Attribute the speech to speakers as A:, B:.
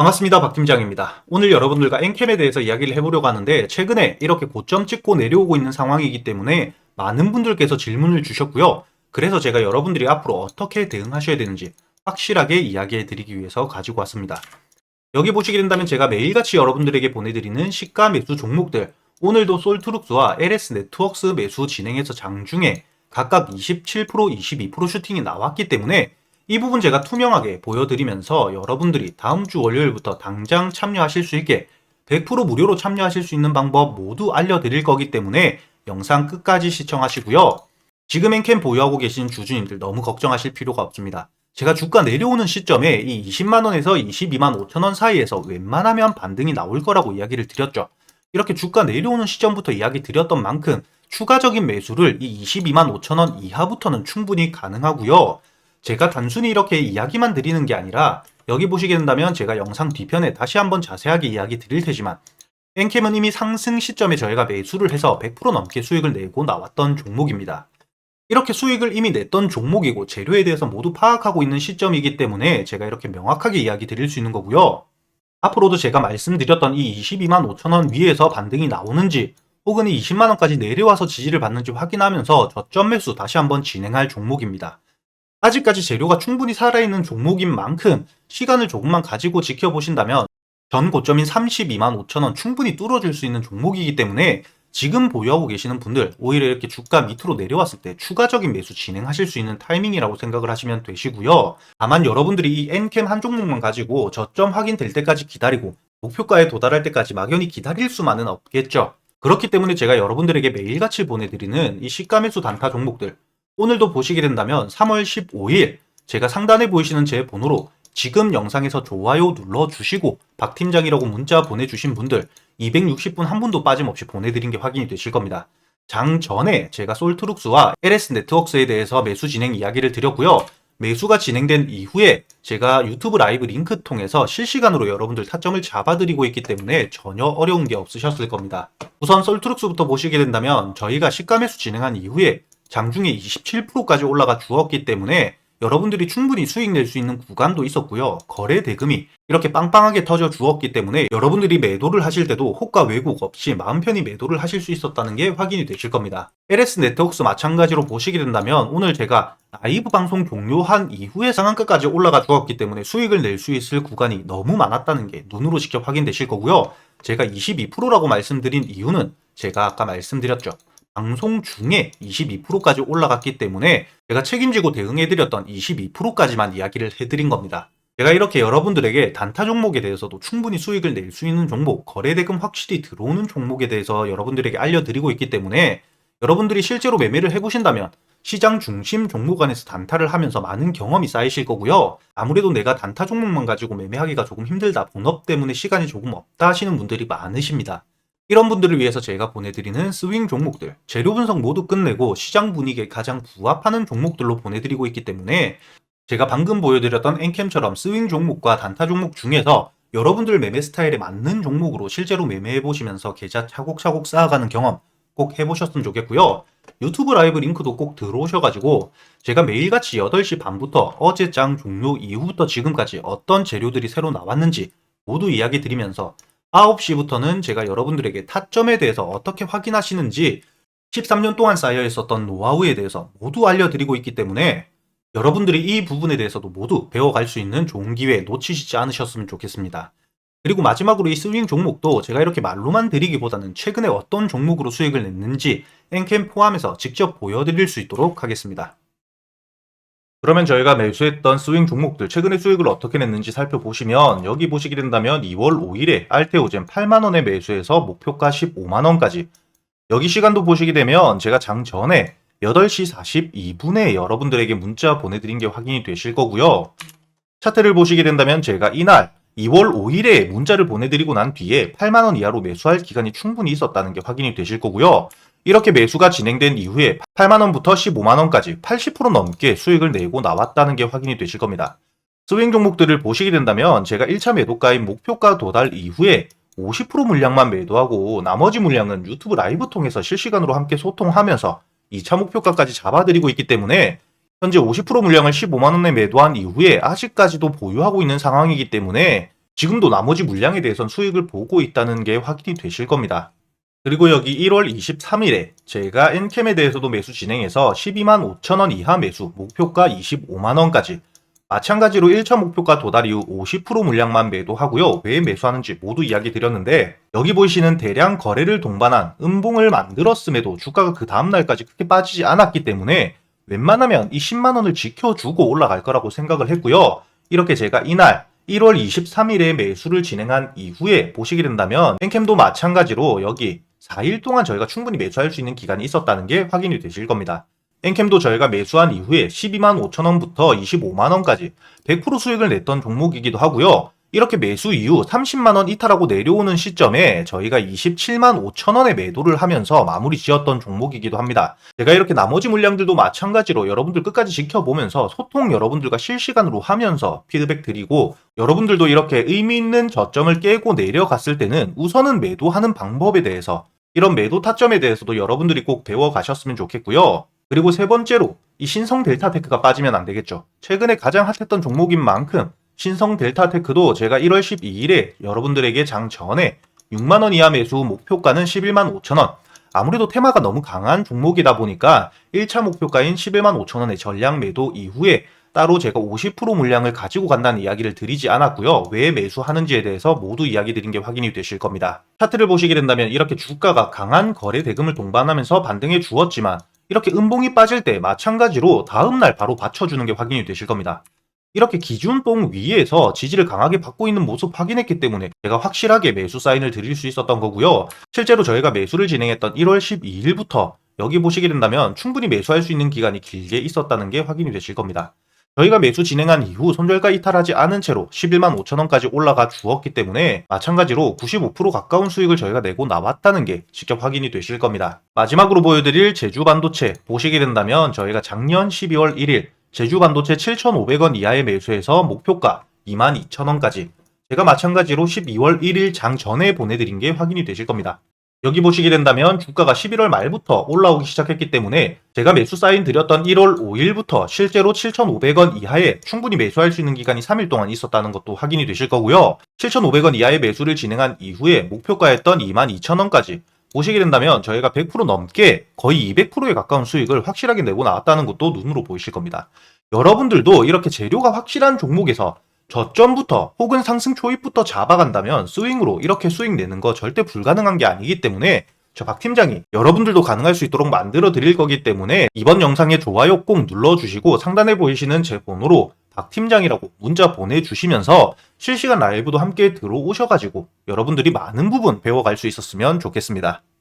A: 반갑습니다. 박 팀장입니다. 오늘 여러분들과 엔캠에 대해서 이야기를 해보려고 하는데 최근에 이렇게 고점 찍고 내려오고 있는 상황이기 때문에 많은 분들께서 질문을 주셨고요. 그래서 제가 여러분들이 앞으로 어떻게 대응하셔야 되는지 확실하게 이야기해 드리기 위해서 가지고 왔습니다. 여기 보시게 된다면 제가 매일같이 여러분들에게 보내드리는 시가 매수 종목들 오늘도 솔트룩스와 LS 네트워크스 매수 진행해서 장중에 각각 27%, 22% 슈팅이 나왔기 때문에 이 부분 제가 투명하게 보여드리면서 여러분들이 다음 주 월요일부터 당장 참여하실 수 있게 100% 무료로 참여하실 수 있는 방법 모두 알려드릴 거기 때문에 영상 끝까지 시청하시고요. 지금 엔캠 보유하고 계신 주주님들 너무 걱정하실 필요가 없습니다. 제가 주가 내려오는 시점에 이 20만원에서 22만 5천원 사이에서 웬만하면 반등이 나올 거라고 이야기를 드렸죠. 이렇게 주가 내려오는 시점부터 이야기 드렸던 만큼 추가적인 매수를 이 22만 5천원 이하부터는 충분히 가능하고요. 제가 단순히 이렇게 이야기만 드리는 게 아니라 여기 보시게 된다면 제가 영상 뒤편에 다시 한번 자세하게 이야기 드릴 테지만 엔캠은 이미 상승 시점에 저희가 매수를 해서 100% 넘게 수익을 내고 나왔던 종목입니다. 이렇게 수익을 이미 냈던 종목이고 재료에 대해서 모두 파악하고 있는 시점이기 때문에 제가 이렇게 명확하게 이야기 드릴 수 있는 거고요. 앞으로도 제가 말씀드렸던 이 22만 5천원 위에서 반등이 나오는지 혹은 이 20만원까지 내려와서 지지를 받는지 확인하면서 저점 매수 다시 한번 진행할 종목입니다. 아직까지 재료가 충분히 살아있는 종목인 만큼 시간을 조금만 가지고 지켜보신다면 전 고점인 32만 5천원 충분히 뚫어줄 수 있는 종목이기 때문에 지금 보유하고 계시는 분들 오히려 이렇게 주가 밑으로 내려왔을 때 추가적인 매수 진행하실 수 있는 타이밍이라고 생각을 하시면 되시고요. 다만 여러분들이 이 N캠 한 종목만 가지고 저점 확인될 때까지 기다리고 목표가에 도달할 때까지 막연히 기다릴 수만은 없겠죠. 그렇기 때문에 제가 여러분들에게 매일같이 보내드리는 이 시가 매수 단타 종목들 오늘도 보시게 된다면 3월 15일 제가 상단에 보이시는 제 번호로 지금 영상에서 좋아요 눌러주시고 박 팀장이라고 문자 보내주신 분들 260분 한 분도 빠짐없이 보내드린 게 확인이 되실 겁니다. 장 전에 제가 솔트룩스와 LS 네트워크스에 대해서 매수 진행 이야기를 드렸고요. 매수가 진행된 이후에 제가 유튜브 라이브 링크 통해서 실시간으로 여러분들 타점을 잡아드리고 있기 때문에 전혀 어려운 게 없으셨을 겁니다. 우선 솔트룩스부터 보시게 된다면 저희가 시가 매수 진행한 이후에 장중에 27%까지 올라가 주었기 때문에 여러분들이 충분히 수익 낼 수 있는 구간도 있었고요. 거래 대금이 이렇게 빵빵하게 터져 주었기 때문에 여러분들이 매도를 하실 때도 호가 왜곡 없이 마음 편히 매도를 하실 수 있었다는 게 확인이 되실 겁니다. LS 네트워크스 마찬가지로 보시게 된다면 오늘 제가 라이브 방송 종료한 이후에 상한가까지 올라가 주었기 때문에 수익을 낼 수 있을 구간이 너무 많았다는 게 눈으로 직접 확인되실 거고요. 제가 22%라고 말씀드린 이유는 제가 아까 말씀드렸죠. 방송 중에 22%까지 올라갔기 때문에 제가 책임지고 대응해드렸던 22%까지만 이야기를 해드린 겁니다. 제가 이렇게 여러분들에게 단타 종목에 대해서도 충분히 수익을 낼 수 있는 종목, 거래대금 확실히 들어오는 종목에 대해서 여러분들에게 알려드리고 있기 때문에 여러분들이 실제로 매매를 해보신다면 시장 중심 종목 안에서 단타를 하면서 많은 경험이 쌓이실 거고요. 아무래도 내가 단타 종목만 가지고 매매하기가 조금 힘들다, 본업 때문에 시간이 조금 없다 하시는 분들이 많으십니다. 이런 분들을 위해서 제가 보내드리는 스윙 종목들, 재료 분석 모두 끝내고 시장 분위기에 가장 부합하는 종목들로 보내드리고 있기 때문에 제가 방금 보여드렸던 엔캠처럼 스윙 종목과 단타 종목 중에서 여러분들 매매 스타일에 맞는 종목으로 실제로 매매해 보시면서 계좌 차곡차곡 쌓아가는 경험 꼭 해보셨으면 좋겠고요. 유튜브 라이브 링크도 꼭 들어오셔가지고 제가 매일같이 8시 반부터 어제 장 종료 이후부터 지금까지 어떤 재료들이 새로 나왔는지 모두 이야기 드리면서 9시부터는 제가 여러분들에게 타점에 대해서 어떻게 확인하시는지 13년 동안 쌓여 있었던 노하우에 대해서 모두 알려드리고 있기 때문에 여러분들이 이 부분에 대해서도 모두 배워갈 수 있는 좋은 기회 놓치시지 않으셨으면 좋겠습니다. 그리고 마지막으로 이 스윙 종목도 제가 이렇게 말로만 드리기보다는 최근에 어떤 종목으로 수익을 냈는지 엔캠 포함해서 직접 보여드릴 수 있도록 하겠습니다. 그러면 저희가 매수했던 스윙 종목들 최근에 수익을 어떻게 냈는지 살펴보시면 여기 보시게 된다면 2월 5일에 알테오젠 8만원에 매수해서 목표가 15만원까지 여기 시간도 보시게 되면 제가 장 전에 8시 42분에 여러분들에게 문자 보내드린 게 확인이 되실 거고요. 차트를 보시게 된다면 제가 이날 2월 5일에 문자를 보내드리고 난 뒤에 8만원 이하로 매수할 기간이 충분히 있었다는 게 확인이 되실 거고요. 이렇게 매수가 진행된 이후에 8만원부터 15만원까지 80% 넘게 수익을 내고 나왔다는 게 확인이 되실 겁니다. 스윙 종목들을 보시게 된다면 제가 1차 매도가인 목표가 도달 이후에 50% 물량만 매도하고 나머지 물량은 유튜브 라이브 통해서 실시간으로 함께 소통하면서 2차 목표가까지 잡아드리고 있기 때문에 현재 50% 물량을 15만원에 매도한 이후에 아직까지도 보유하고 있는 상황이기 때문에 지금도 나머지 물량에 대해선 수익을 보고 있다는 게 확인이 되실 겁니다. 그리고 여기 1월 23일에 제가 엔캠에 대해서도 매수 진행해서 12만 5천원 이하 매수, 목표가 25만원까지 마찬가지로 1차 목표가 도달 이후 50% 물량만 매도하고요. 왜 매수하는지 모두 이야기 드렸는데 여기 보이시는 대량 거래를 동반한 음봉을 만들었음에도 주가가 그 다음날까지 크게 빠지지 않았기 때문에 웬만하면 이 10만원을 지켜주고 올라갈 거라고 생각을 했고요. 이렇게 제가 이날 1월 23일에 매수를 진행한 이후에 보시게 된다면 엔캠도 마찬가지로 여기 4일 동안 저희가 충분히 매수할 수 있는 기간이 있었다는 게 확인이 되실 겁니다. 엔캠도 저희가 매수한 이후에 12만 5천원부터 25만원까지 100% 수익을 냈던 종목이기도 하고요. 이렇게 매수 이후 30만원 이탈하고 내려오는 시점에 저희가 27만 5천원에 매도를 하면서 마무리 지었던 종목이기도 합니다. 제가 이렇게 나머지 물량들도 마찬가지로 여러분들 끝까지 지켜보면서 소통 여러분들과 실시간으로 하면서 피드백 드리고 여러분들도 이렇게 의미 있는 저점을 깨고 내려갔을 때는 우선은 매도하는 방법에 대해서 이런 매도 타점에 대해서도 여러분들이 꼭 배워 가셨으면 좋겠고요. 그리고 세 번째로 이 신성 델타 테크가 빠지면 안 되겠죠. 최근에 가장 핫했던 종목인 만큼 신성 델타 테크도 제가 1월 12일에 여러분들에게 장 전에 6만원 이하 매수 목표가는 11만 5천원. 아무래도 테마가 너무 강한 종목이다 보니까 1차 목표가인 11만 5천원의 전량 매도 이후에 따로 제가 50% 물량을 가지고 간다는 이야기를 드리지 않았고요. 왜 매수하는지에 대해서 모두 이야기 드린 게 확인이 되실 겁니다. 차트를 보시게 된다면 이렇게 주가가 강한 거래 대금을 동반하면서 반등해 주었지만 이렇게 음봉이 빠질 때 마찬가지로 다음날 바로 받쳐주는 게 확인이 되실 겁니다. 이렇게 기준봉 위에서 지지를 강하게 받고 있는 모습 확인했기 때문에 제가 확실하게 매수 사인을 드릴 수 있었던 거고요. 실제로 저희가 매수를 진행했던 1월 12일부터 여기 보시게 된다면 충분히 매수할 수 있는 기간이 길게 있었다는 게 확인이 되실 겁니다. 저희가 매수 진행한 이후 손절가 이탈하지 않은 채로 11만 5천원까지 올라가 주었기 때문에 마찬가지로 95% 가까운 수익을 저희가 내고 나왔다는 게 직접 확인이 되실 겁니다. 마지막으로 보여드릴 제주 반도체 보시게 된다면 저희가 작년 12월 1일 제주 반도체 7,500원 이하의 매수해서 목표가 22,000원까지 제가 마찬가지로 12월 1일 장 전에 보내드린 게 확인이 되실 겁니다. 여기 보시게 된다면 주가가 11월 말부터 올라오기 시작했기 때문에 제가 매수 사인 드렸던 1월 5일부터 실제로 7,500원 이하에 충분히 매수할 수 있는 기간이 3일 동안 있었다는 것도 확인이 되실 거고요. 7,500원 이하의 매수를 진행한 이후에 목표가였던 22,000원까지 보시게 된다면 저희가 100% 넘게 거의 200%에 가까운 수익을 확실하게 내고 나왔다는 것도 눈으로 보이실 겁니다. 여러분들도 이렇게 재료가 확실한 종목에서 저점부터 혹은 상승 초입부터 잡아간다면 스윙으로 이렇게 수익 내는 거 절대 불가능한 게 아니기 때문에 저 박 팀장이 여러분들도 가능할 수 있도록 만들어 드릴 거기 때문에 이번 영상에 좋아요 꼭 눌러주시고 상단에 보이시는 제 번호로 박 팀장이라고 문자 보내주시면서 실시간 라이브도 함께 들어오셔가지고 여러분들이 많은 부분 배워갈 수 있었으면 좋겠습니다.